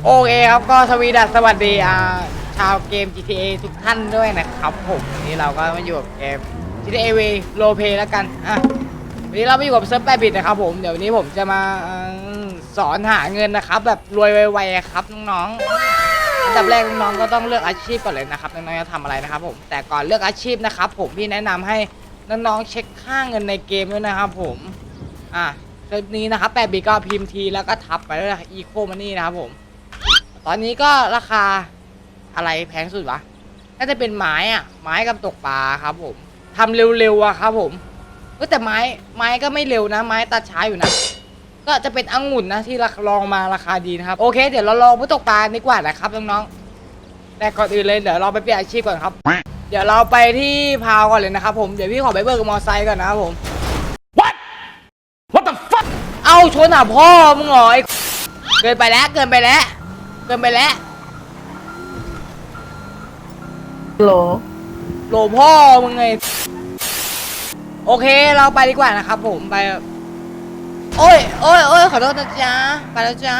โอเคครับก็สวีดัสสวัสดีอ่าชาวเกม GTA ทุกท่านด้วยนะครับผมวันนี้เราก็มาอยู่กับเกม GTA V r o l e Play แล้วกันอะวันนี้เรามาอยู่กับเซิร์ฟแปบิดนะครับผมเดี๋ยววันนี้ผมจะมาเอ่อสอนหาเงินนะครับ แบบรวยไวๆอะครับน้องๆอันดับแรกน้องๆก็ต้องเลือกอาชีพก่อนเลยนะครับน้องๆจะทำอะไรนะครับผมแต่ก่อนเลือกอาชีพนะครับผมพี่แนะนำให้น้องๆเช็คค่าเงินในเกมด้วยนะครับผม อะคลิปนี้นะครับแปบิดก็พิมพ์ทีแล้วก็ทับไปด้วยนะอีโคมันนี่นะครับผม ตอนนี้ก็ราคาอะไรแพงสุดวะ น่าจะเป็นไม้อะไม้กับตกปลาครับผมทำเร็วๆอะครับผมเอ้ยแต่ไม้ไม้ก็ไม่เร็วนะ ไม้ตัดช้าอยู่นะ ก็จะเป็นองุ่นนะที่ราคาลองมาราคาดีนะครับ โอเค เดี๋ยวเราลองผู้ตกปลาดีกว่านะครับน้องๆ แต่ก่อนอื่นเลยเดี๋ยวเราไปเปลี่ยนอาชีพก่อนครับ เดี๋ยวเราไปที่พาวก่อนเลยนะครับผม เดี๋ยวพี่ขอไปเบิกมอไซค์ก่อนนะครับผม What What the fuck เอาชนอะพ่อมึงเหรอไอ้เกินไปแล้วเกินไปแล้ว เกินไปแล้วโหลโหลพ่อมึงไงโอเคเราไปดีกว่านะครับผมไป โอ้ยโอ้ยโอ้ยขอโทษนะจ๊ะไปแล้วจ้า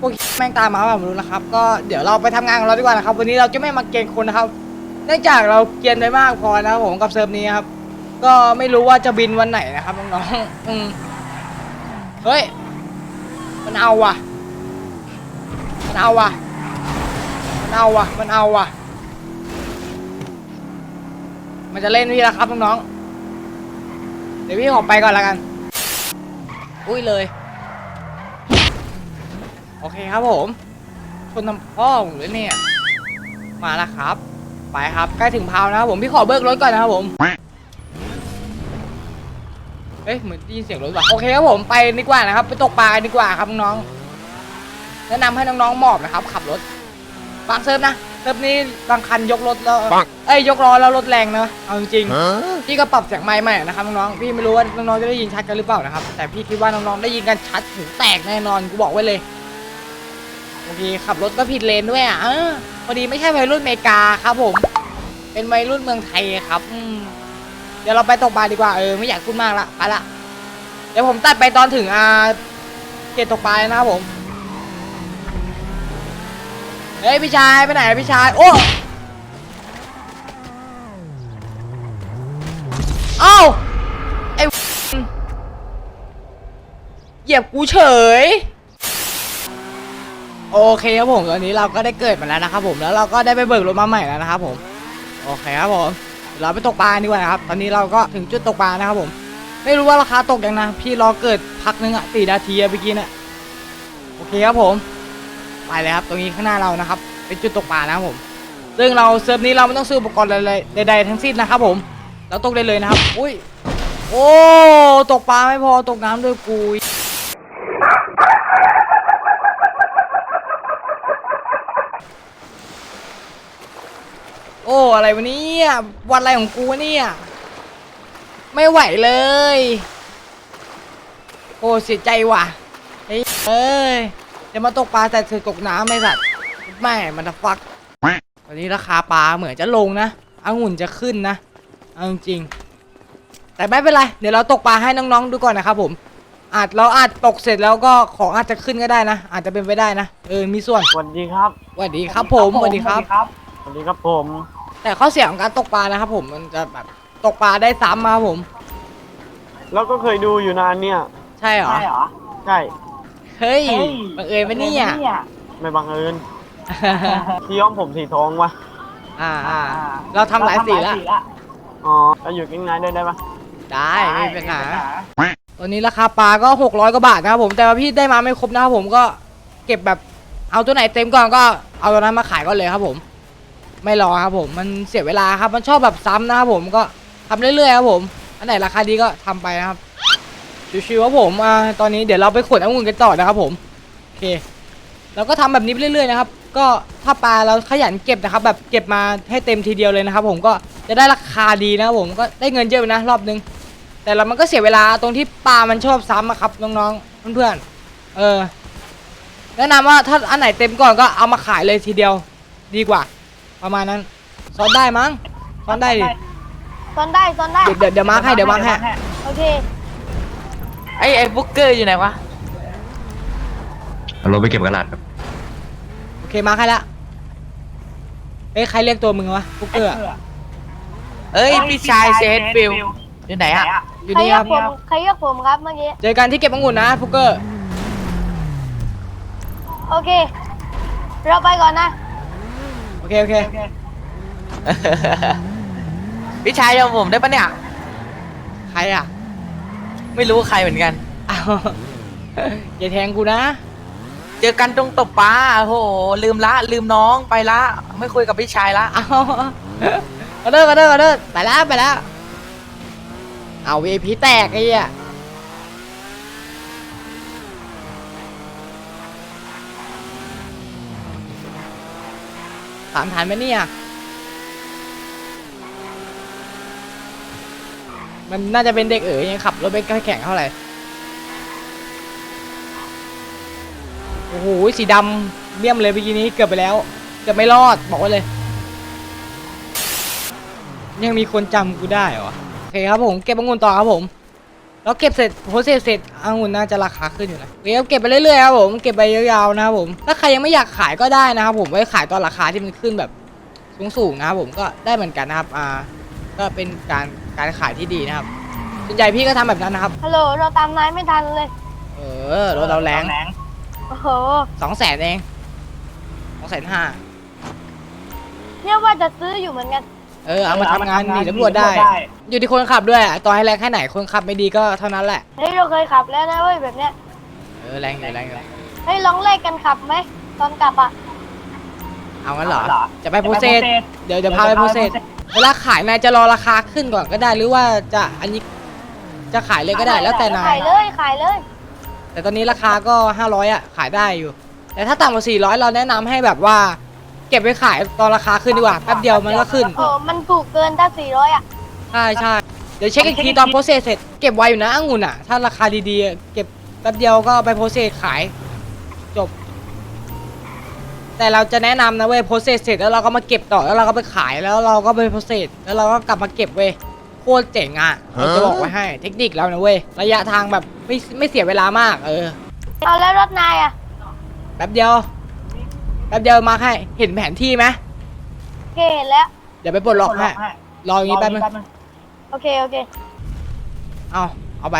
พวกแม่งตามมาแบบไม่รู้นะครับ ก็เดี๋ยวเราไปทำงานของเราดีกว่านะครับ วันนี้เราจะไม่มาเกณฑ์คนนะครับ เนื่องจากเราเกณฑ์ไปมากพอนะครับผมกับเซิร์ฟนี้ครับ ก็ไม่รู้ว่าจะบินวันไหนนะครับน้องๆอืมเฮ้ย มันเอาว่ะ มันเอาว่ะ มันเอาว่ะ มันเอาว่ะ มันจะเล่นพี่แล้วครับน้องๆ เดี๋ยวพี่ขอไปก่อนล้วกัน อุ้ยเลย โอเคครับผมชนน้ำพ่อผมเลยเนี่ย มาแล้วครับ ไปครับใกล้ถึงพาวนะครับผมพี่ขอเบิกรถก่อนนะครับผม เอ้ยเหมือนได้ยินเสียงรถว่ะโอเคครับผมไปดีกว่านะครับ ไปตกปลากันดีกว่าครับน้อง แนะนำให้น้องๆหมอบนะครับ ขับรถ บางเซิร์ฟนะเซิร์ฟนี้บางคันยกรถแล้วปัง เอ้ยยกล้อแล้วรถแรงนะเอาจริงๆพี่ก็ปรับเสียงไมค์ใหม่นะครับน้องๆ พี่ไม่รู้ว่าน้องๆจะได้ยินชัดกันหรือเปล่านะครับ แต่พี่คิดว่าน้องๆได้ยินกันชัดหูแตกแน่นอนกูบอกไว้เลยบางทีขับรถก็ผิดเลนด้วยอะเออพอดีไม่ใช่วัยรุ่นอเมริกาครับผม เป็นวัยรุ่นเมืองไทยครับอืมเดี๋ยวเราไปตกปลาดีกว่าเออไม่อยากพูดมากละไปละเดี๋ยวผมตัดไปตอนถึงอ่าเขตตกปลาเลยนะครับผม เฮ้ยพี่ชายไปไหนอะพี่ชายโอ้เอ้าไอ้เหยียบกูเฉย โอเคครับผมตอนนี้เราก็ได้เกิดมาแล้วนะครับผมแล้วเราก็ได้ไปเบิกรถมาใหม่แล้วนะครับผมโอเคครับผมเราไปตกปลาดีกว่านะครับ ตอนนี้เราก็ถึงจุดตกปลานะครับผม ไม่รู้ว่าราคาตกยังนะ พี่รอเกิดพักนึงอะสี่นาทีอะเมื่อกี้น่ะโอเคครับผม ไปเลยครับ ตรงนี้ข้างหน้าเรานะครับ เป็นจุดตกปลานะครับผม ซึ่งเราเซิร์ฟนี้เราไม่ต้องซื้ออุปกรณ์อะไรใดๆทั้งสิ้นนะครับผม เราตกได้เลยนะครับ อุ้ย โอ้ ตกปลาไม่พอตกน้ำด้วยกูโอ้ อะไรวะเนี่ยวันอะไรของกูวะเนี่ย ไม่ไหวเลย โอ้ เสียใจว่ะเฮ้ย จะมาตกปลาแต่เธอตกน้ำไม่สัตว์แม่มันจะฟักตอนนี้ราคาปลาเหมือนจะลงนะองุ่นจะขึ้นนะเอาจริงๆแต่ไม่เป็นไร เดี๋ยวเราตกปลาให้น้องๆดูก่อนนะครับผมอาจเราอาจตกเสร็จแล้วก็ของอาจจะขึ้นก็ได้นะ อาจจะเป็นไปได้นะเออมีส่วนสวัสดีครับสวัสดีครับผมสวัสดีครับสวัสดีครับผม แต่ข้อเสียของการตกปลานะครับผมมันจะแบบตกปลาได้ซ้ำมาครับผม แล้วก็เคยดูอยู่นานเนี่ย ใช่เหรอใช่เฮ้ยบังเอิญไหมเนี่ย ไม่บังเอิญที่ย้อมผมสีทองวะอ่าอ่าเราทำหลายสีแล้วอ๋อแล้วอยู่กิ้งนายด้วยได้ปะได้ไม่มีปัญหาตัวนี้ราคาปลาก็ 600กว่าบาทนะครับผมแต่ว่าพี่ได้มาไม่ครบนะครับผมก็เก็บแบบเอาตัวไหนเต็มก่อนก็เอาตัวนั้นมาขายก่อนเลยครับผม ไม่รอครับผมมันเสียเวลาครับมันชอบแบบซ้ำนะครับผมก็ทำเรื่อยๆครับผม อันไหนราคาดีก็ทำไปนะครับ ชิวๆครับผมอ่าตอนนี้เดี๋ยวเราไปขนองุ่นกันต่อนะครับผมโอเคเราก็ทำแบบนี้ไปเรื่อยๆนะครับ ก็ถ้าปลาเราขยันเก็บนะครับ แบบเก็บมาให้เต็มทีเดียวเลยนะครับ ผมก็จะได้ราคาดีนะครับผมก็ได้เงินเยอะอยู่นะรอบนึง แต่เรามันก็เสียเวลาตรงที่ปลามันชอบซ้ำอะครับน้องๆเพื่อนๆเออแนะนำว่าถ้าอันไหนเต็มก่อนก็เอามาขายเลยทีเดียว ดีกว่า ประมาณนั้นซ้อนได้มั้งซ้อนได้ดิซ่อนได้ซ่อนได้เดี๋ยวเดี๋ยวเดี๋ยวมาร์คให้เดี๋ยวมาร์คให้โอเค ไอ้ไอ้บุ๊กเกอร์อยู่ไหนวะ เอารถไปเก็บกระดาษครับโอเคมาใครละเอ้ยใครเรียกตัวมึงวะฟุกเกอร์อะเอ้ยพี่ชายเซตฟิลอยู่ไหนอะอยู่ใครนี่เรีคยรักบผมใครเรียกผมครับเมื่อกี้ เจอกันที่เก็บองุ่นนะฟุกเกอร์โอเค เราไปก่อนนะ โอเคโอเคพี่ชายจำผมได้ปะเนี่ยใครอะ ไม่รู้ใครเหมือนกัน อ้าวอย่าแทงกูนะ เจอกันตรงตบปลาโอ้โห ลืมละ ลืมน้องไปละ ไม่คุยกับพี่ชายละ เอาก็เด้อก็เด้อก็เด้อไปแล้วไปแล้ว เอา VIP แตกไอ้เหี้ยสามฐานไหมเนี่ย มันน่าจะเป็นเด็กเอ๋ยยังขับรถไปใกล้แข่งเท่าไหร่ โอ้โห สีดำเลี่ยมเลยเมื่อกี้นี้เกือบไปแล้ว เกือบไม่รอดบอกไว้เลย ยังมีคนจำกูได้เหรอ โอเคครับผมเก็บองุ่นต่อครับผมแล้วเก็บเสร็จโพสเสร็จเสร็จองุ่นน่าจะราคาขึ้นอยู่นะเคครับเก็บไปเรื่อยๆครับผมเก็บไปยาวๆนะครับผมถ้าใครยังไม่อยากขายก็ได้นะครับผมไว้ขายตอนราคาที่มันขึ้นแบบสูงๆนะครับผมก็ได้เหมือนกันนะครับอ่า ก็เป็นการการขายที่ดีนะครับส่วนใหญ่พี่ก็ทำแบบนั้นนะครับ ฮัลโหล เราตามนายไม่ทันเลย เออรถเราแรงโอ้โห สองแสนเองสองแสนห้าเนี่ยว่าจะซื้ออยู่เหมือนกัน เออเอามาทำงานหนีตำรวจได้ อยู่ที่คนขับด้วยอะต่อให้แรงแค่ไหนคนขับไม่ดีก็เท่านั้นแหละเฮ้ยเราเคยขับแล้วนะเว้ยแบบเนี้ยเออแรงอยู่แรงอยู่เฮ้ยลองแลกกันขับไหมตอนกลับอะเอางั้นเหรอจะไปโพสเซสเดี๋ยวจะพาไปโพสเซส เวลาขายนายจะรอราคาขึ้นก่อนก็ได้หรือว่าจะอันนี้จะขายเลยก็ได้แล้วแต่นายขายเลยขายเลย แต่ตอนนี้ราคาก็500อะขายได้อยู่ แต่ถ้าต่ำกว่า400เราแนะนำให้แบบว่า เก็บไว้ขายตอนราคาขึ้นดีกว่าแป๊บเดียวมันก็ขึ้นโอ้มันถูกเกินถ้าสี่ร้อยอะใช่ใช่เดี๋ยวเช็คอีกทีตอนโพสเซสเสร็จเก็บไว้อยู่นะองุ่นอะ ถ้าราคาดีๆอะเก็บแป๊บเดียวก็ไปโพสเซสขายจบ แต่เราจะแนะนำนะเว้ยโพสเซสเสร็จแล้วเราก็มาเก็บต่อแล้วเราก็ไปขายแล้วเราก็ไปโพสเซสแล้วเราก็กลับมาเก็บเว้ยโคตรเจ๋งอะเราจะบอกไว้ให้เทคนิคเรานะเว้ยระยะทางแบบไม่ไม่เสียเวลามากเออเอาแล้วรถนายอะแป๊บเดียวแป๊บเดียวมาให้เห็นแผนที่ไหมโอเคเห็นแล้วเดี๋ยวไปปลดล็อกให้รออย่างนี้แป๊บนึงโอเคโอเคเอาเอาไป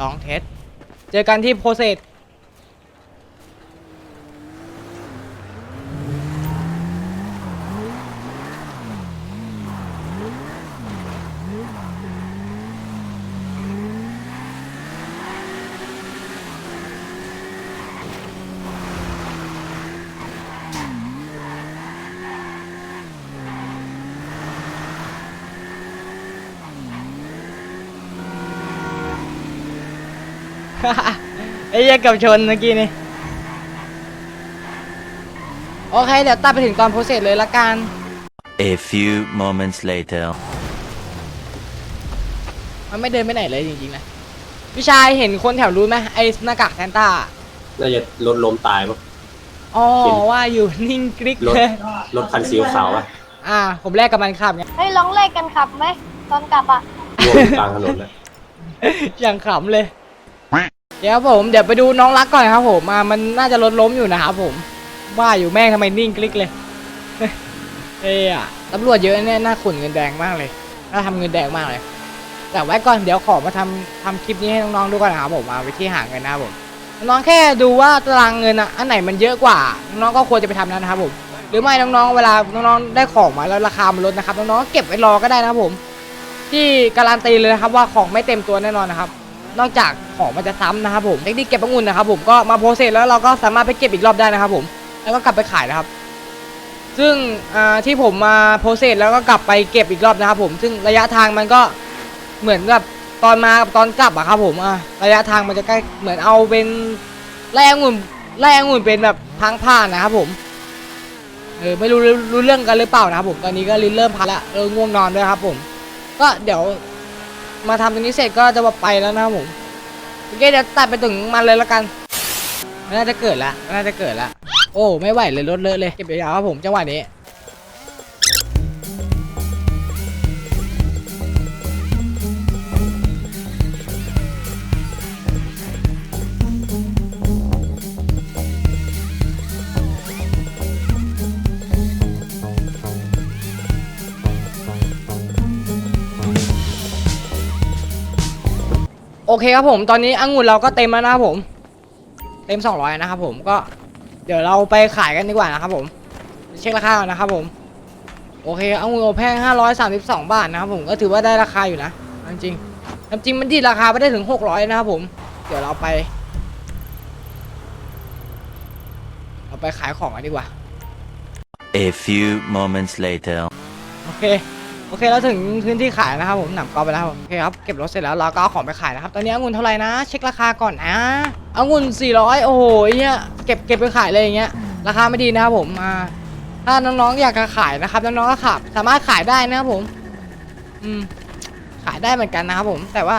ลองเทสเจอกันที่โพเซส ไอ้เหี้ยเกับชนเมื่อกี้นี่ โอเค เดี๋ยวตัดไปถึงตอนโพสเซสเลยละกัน A few moments later. มันไม่เดินไปไหนเลยจริงๆนะพี่ชายเห็นคนแถวรู้นไหมไอ้หน้ากากแซนต้า น่าจะรถล้มตายปะอ๋อว่าอยู่นิ่งกริ๊กรถเลยรถคันสีขาวปะอ่า ผมแลกกับมันขับไง เฮ้ยลองแลกกันขับไหมตอนกลับอะร่วงอยู่กลางถนนนะอย่างขำเลย เดี๋ยวผมเดี๋ยวไปดูน้องรักก่อนครับผมมามันน่าจะรถล้มอยู่นะครับผมว่าอยู่แม่งทำไมนิ่งกลิกเลยเอ้ยอะตำรวจเยอะเนี่ยน่าขุนเงินแดงมากเลยน่าทำเงินแดงมากเลย แต่ไว้ก่อนเดี๋ยวขอมาทำทำคลิปนี้ให้น้องๆดูก่อนนะครับผมมาวิธีหาเงินนะครับผมน้องแค่ดูว่าตารางเงินอะอันไหนมันเยอะกว่า น้องก็ควรจะไปทำนั้นนะครับผมหรือไม่น้องๆ เวลาน้องๆ ได้ของมาแล้วราคามันลดนะครับน้องๆ เก็บไว้รอก็ได้นะครับผม ที่การันตีเลยนะครับว่าของไม่เต็มตัวแน่นอนนะครับ นอกจากของมันจะซ้ำนะครับผมเทคนิคเก็บองุ่นนะครับผมก็มาโพสเซสแล้วเราก็สามารถไปเก็บอีกรอบได้นะครับผมแล้วก็กลับไปขายนะครับ ซึ่งที่ผมมาโพสเซสแล้วก็กลับไปเก็บอีกรอบนะครับผมซึ่งระยะทางมันก็เหมือนกับตอนมากับตอนกลับอะครับผมอะระยะทางมันจะใกล้เหมือนเอาเป็นไล่องุ่นไล่องุ่นเป็นแบบทางผ่านนะครับผมเออไม่รู้รู้เรื่องกันหรือเปล่านะครับผมตอนนี้ก็เริ่มพักละเออง่วงนอนด้วยครับผม ก็เดี๋ยว มาทำตรงนี้เสร็จก็จะมาไปแล้วนะครับผมโอเคเดี๋ยวตัดไปถึงมันเลยแล้วกันมันน่าจะเกิดละมันน่าจะเกิดละโอ้ไม่ไหวเลยรถเลอะเลยเก็บยาวๆครับผมจังหวะนี้ โอเคครับผม ตอนนี้องุ่นเราก็เต็มแล้วนะครับผม เต็ม 200 นะครับผม ก็เดี๋ยวเราไปขายกันดีกว่านะครับผม เช็คราคาก่อนนะครับผม โอเคองุ่นอบแห้ง532 บาทนะครับผมก็ถือว่าได้ราคาอยู่นะ จริงๆน้ำจิ้มมันดีดราคาไปได้ถึง 600 นะครับผม เดี๋ยวเราไป เราไปขายของกันดีกว่า A few moments later. โอเค โอเคเราถึงพื้นที่ขายนะครับผมหนำกอไปแล้วครับโอเคครับเก็บรถเสร็จแล้วเราก็เอาของไปขายนะครับตอนนี้องุ่นเท่าไหร่นะ เช็คราคาก่อนอะองุ่น400 โอ้โหเนี่ยเก็บเก็บไปขายเลยอย่างเงี้ยราคาไม่ดีนะครับผมอ่าถ้าน้องๆอยากจะขายนะครับน้องๆก็ขับสามารถขายได้นะครับผม อืม ขายได้เหมือนกันนะครับผม แต่ว่า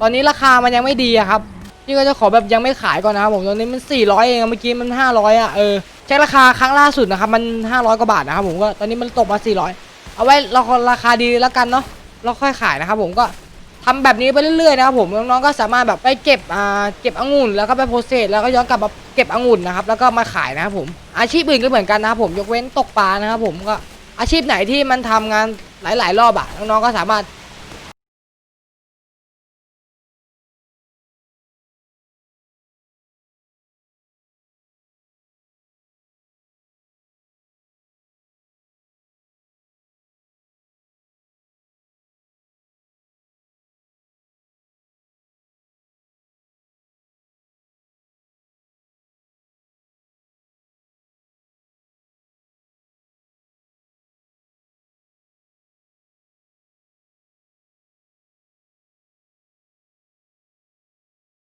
ตอนนี้ราคามันยังไม่ดีอะครับพี่ก็จะขอแบบยังไม่ขายก่อนนะครับผมตอนนี้มัน 400 เองอะเมื่อกี้มัน 500อะเออเช็คราคาครั้งล่าสุดนะครับมัน 500 กว่าบาทนะครับผมก็ตอนนี้มันตกมา 400 เอาไว้เราราคาดีแล้วกันเนาะเราค่อยขายนะครับผมก็ทำแบบนี้ไปเรื่อยๆนะครับผมน้องๆก็สามารถแบบไปเก็บอ่าเก็บองุ่นแล้วก็ไปโพสเซสแล้วก็ย้อนกลับมาเก็บองุ่นนะครับแล้วก็มาขายนะครับผมอาชีพอื่นก็เหมือนกันนะครับผมยกเว้นตกปลานะครับผมก็อาชีพไหนที่มันทำงานหลาย ๆ รอบอะน้องๆก็สามารถ